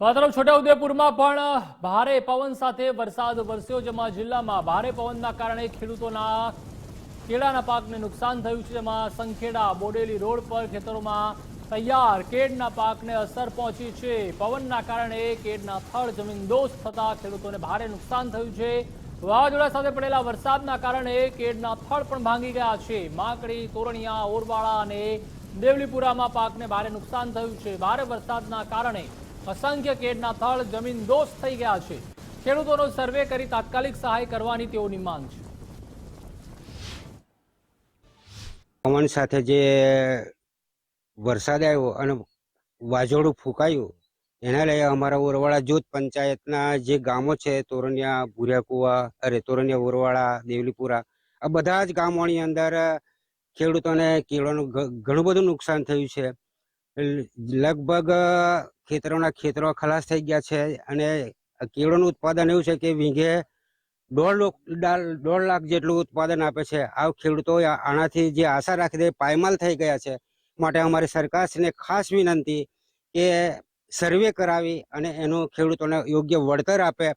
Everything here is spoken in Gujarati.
તો આ તરફ છોટાઉદેપુરમાં પણ ભારે પવન સાથે વરસાદ વરસ્યો, જેમાં જિલ્લામાં ભારે પવનના કારણે ખેડૂતોના કેળાના પાકને નુકસાન થયું છે. જેમાં સંખેડા, બોડેલી રોડ પર ખેતરોમાં તૈયાર કેળના પાકને અસર પહોંચી છે. પવનના કારણે કેળના થળ જમીનદોસ્ત થતા ખેડૂતોને ભારે નુકસાન થયું છે. વાવાઝોડા સાથે પડેલા વરસાદના કારણે કેળના થળ પણ ભાંગી ગયા છે. માકડી, તોરણિયા, ઓરવાળા અને દેવલીપુરામાં પાકને ભારે નુકસાન થયું છે. ભારે વરસાદના કારણે અસંખ્ય કેડના થળ જમીન દોષ થઈ ગયા છે. ખેડૂતોનો સર્વે કરી તાત્કાલિક સહાય કરવાની તેઓની માંગ છે. પવન સાથે જે વરસાદ આવ્યો અને વાજોડું ફૂંકાયું, એના લઈ અમારા ઓરવાડા જૂથ પંચાયતના જે ગામો છે, તોરણિયા ભૂરિયાકુવા અરે તોરણિયા ઓરવાડા દેવલીપુરા, આ બધા જ ગામોની અંદર ખેડૂતોને કેળાનું ઘણું બધું નુકસાન થયું છે. લગભગ ખેતરોના ખેતરો ખલાસ થઈ ગયા છે અને કેળોનું ઉત્પાદન એવું છે કે વીઘે દોઢ દોઢ લાખ જેટલું ઉત્પાદન આપે છે. આ ખેડૂતો આનાથી જે આશા રાખી દે પાયમાલ થઈ ગયા છે. માટે અમારી સરકારશ્રીને ખાસ વિનંતી કે સર્વે કરાવી અને એનું ખેડૂતોને યોગ્ય વળતર આપે.